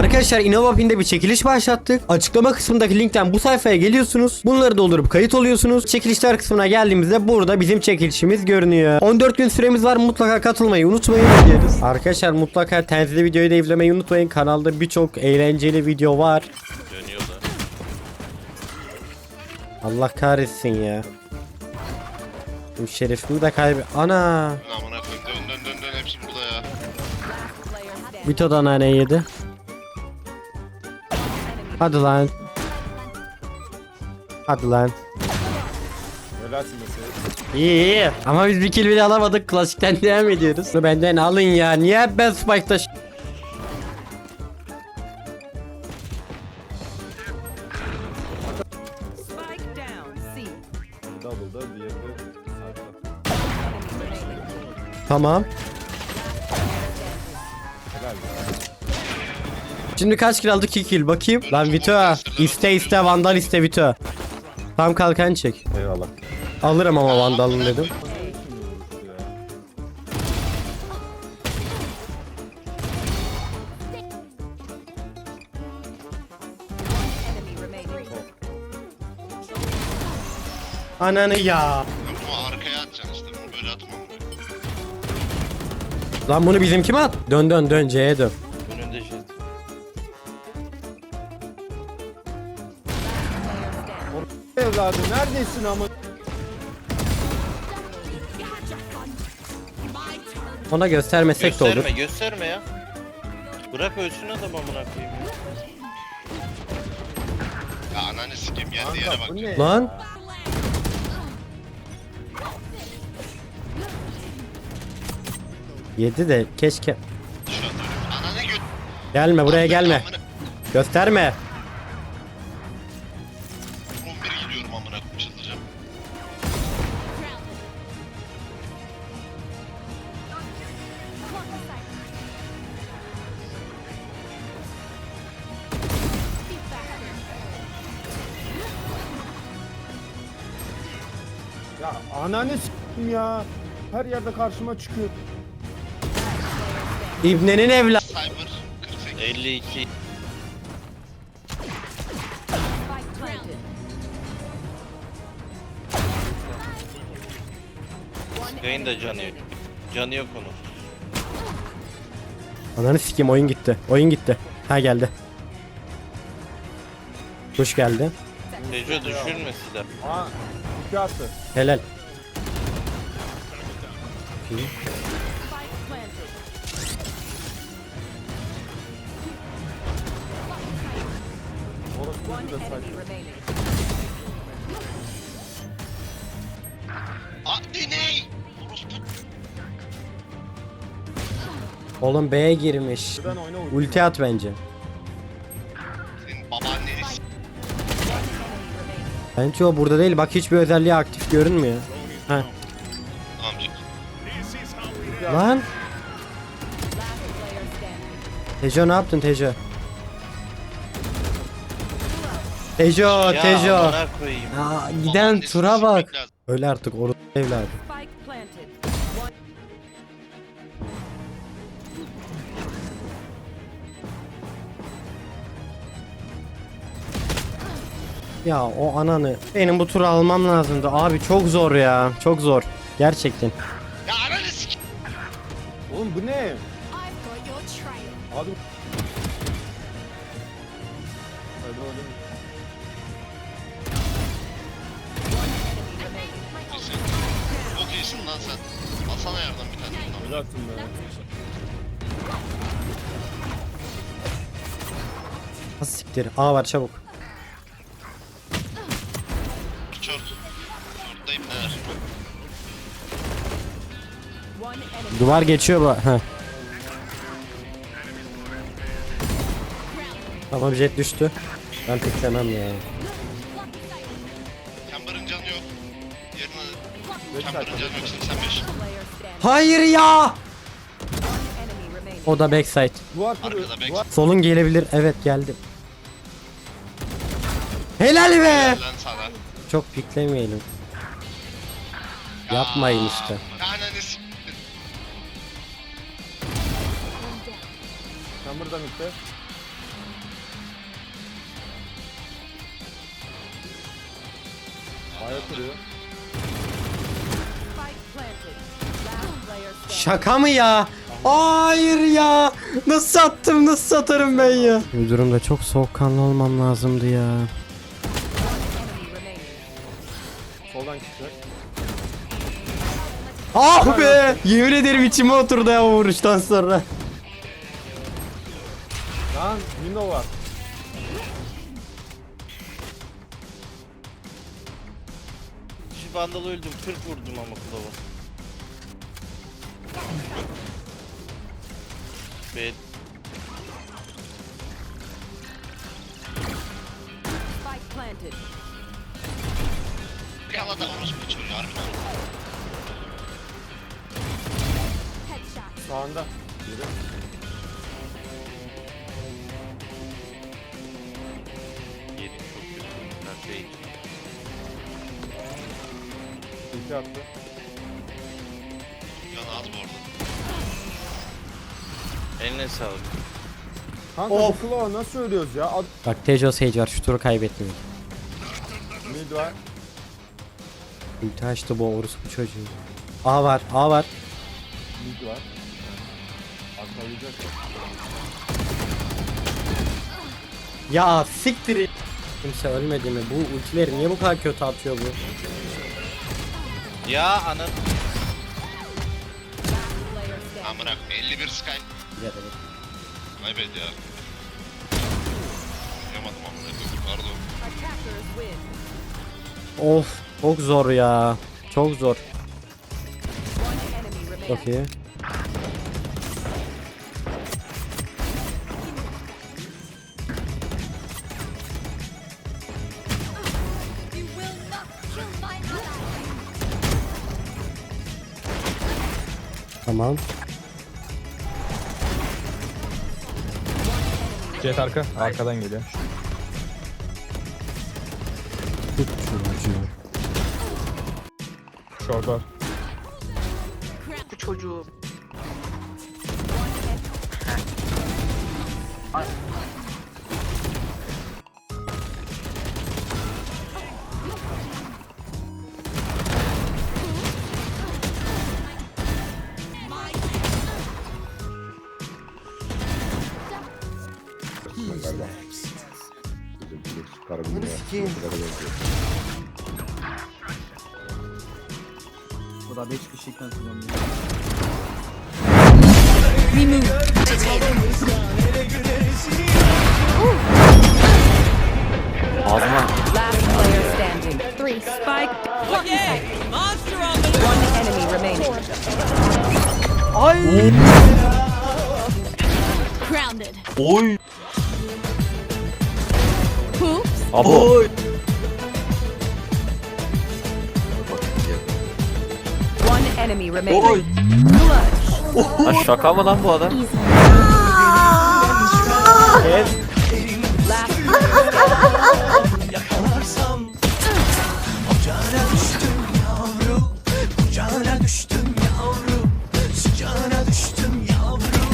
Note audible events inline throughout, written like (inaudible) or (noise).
Arkadaşlar InnovaPin'de bir çekiliş başlattık. Açıklama kısmındaki linkten bu sayfaya geliyorsunuz. Bunları doldurup kayıt oluyorsunuz. Çekilişler kısmına geldiğimizde burada bizim çekilişimiz görünüyor. 14 gün süremiz var. Mutlaka katılmayı unutmayın diyoruz. Arkadaşlar mutlaka tenzili videoyu da izlemeyi unutmayın. Kanalda birçok eğlenceli video var. Dönüyor da. Allah kahretsin ya. Bu şerefimi de kaybe... Ana! Amına koyayım dön dön dön dön hepsi burada ya. Vito da nane yedi. Hadi lan. Hadi lan. Helalsin mesela. İyi iyi. Ama biz bir kill bile alamadık. Klasikten (laughs) devam ediyoruz. Bunu benden alın ya. Niye hep ben Spike'da ş- Spike down. C. Double'da diğeri de sağda. Tamam. Helal. Şimdi kaç kill aldık? 2 kill. Bakayım. Lan Vito. İste iste Vandal iste Vito. Tam kalkan çek. Eyvallah. Alırım ama Vandal'ın dedim. Ananı ya. Bunu arkaya atacaksın işte bunu böyle atma. Lan bunu bizimki mi at? Dön dön dön C'ye dön. Evladım neredesin ama? Ona göstermesek de olur. Gösterme gösterme ya. Bırak ölsün adam amına koyayım. ya. Ya ananı sikeyim geldi yere bak. bu ne? Lan. Yedi de keşke. Şu an öyle. Ananı göt. Gelme buraya gelme. Amına- Gösterme. Ya ananı s**tim ya. Her yerde karşıma çıkıyor. İbnenin evladı. Cyber 48. 52. Spike planted. Yayın da canı yok. Canı yok onun. Ananı sikeyim oyun gitti. Oyun gitti. Ha geldi. Kuş geldi. Tejo düşürme silah. İki attı. Helal. Orası saçma. ney? Orospu. Oğlum B'ye girmiş. Ulti at bence. Bence burada değil. Bak hiçbir özelliği aktif görünmüyor. Ha. Lan. Tejo ne yaptın Tejo? Tejo, Ya Tejo. koyayım. Aa, giden tura bak. Öyle artık oru evladı. Ya o ananı. Benim bu turu almam lazımdı. Abi çok zor ya. Çok zor. Gerçekten. Ya ananı s**. Oğlum bu ne? Abi. Hadi oğlum. Çok iyisin lan sen. Alsana yerden bir tane. bundan. Helalsin be. Ha siktir. A var çabuk. Çort. Çorttayım neler. Duvar geçiyor bu. Ha. Tamam jet düştü. Ben piklemem ya. Chamber'ın canı yok. Yerine Chamber'ın canı yok 85. Player standing. Hayır ya. O da backside. Duvar kırıyor. Arkada back. Duvar. Solun gelebilir. Evet geldi. Helal be. Lan sana çok piklemeyelim. Yapmayın işte. Ananı s- Sen burada mitte. Bayat duruyor. Şaka mı ya? Hayır ya. Nasıl attım nasıl satarım ben ya? Müdürüm de çok soğukkanlı olmam lazımdı ya. Ah be! Yemin ederim içime oturdu ya o vuruştan sonra. Lan window var. Şu vandal öldüm 40 vurdum ama kulava. Be Spike planted. Yalada orospu çocuğu harbiden. Headshot. Sağında. Biri. yedim çok kötü. Her şey. İki attı. Can az bu arada. Eline sağlık. Kanka Of. bu Claw nasıl ölüyoruz ya? Ad Bak Tejo Sage var şu turu kaybetmedik. mid var. Ulti açtı bu orospu çocuğu. A var A var. Mid var. Atlayacak. Ya siktir. Kimse ölmedi mi? Bu ultileri niye bu kadar kötü atıyor bu? Ya standing. Amına 51 Sky. Evet. Kaybet ya. Yapamadım amına. Pardon. Of çok zor ya. Çok zor. Çok iyi. Tamam. Jet arka. Arkadan geliyor. Tut çocuğu aşağıda. Bu çocuğu. Ay. Galiba. Bunu sikeyim. Bu da 5 kişiyken kullanılıyor. Remove. Last player standing. Three. Spike. One enemy remaining. Ay. Grounded. Oy. Poops. Abo. Oy. One enemy remaining. Clutch. Lan şaka mı lan bu adam? Last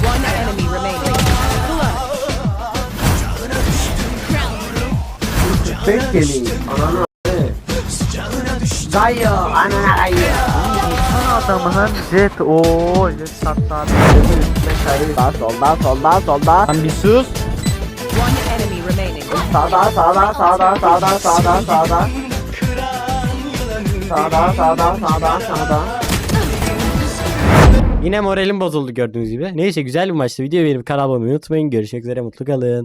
One enemy remaining. Clutch adamın jet o jet sattan üstüne kayıyor. Soldan soldan soldan. Lan bir sus. Sağdan sağdan sağdan sağdan sağdan sağdan. Sağdan sağdan sağdan sağdan. Yine moralim bozuldu gördüğünüz gibi. Neyse güzel bir maçtı. Videoyu beğenip kanala abone olmayı unutmayın. Görüşmek üzere mutlu kalın.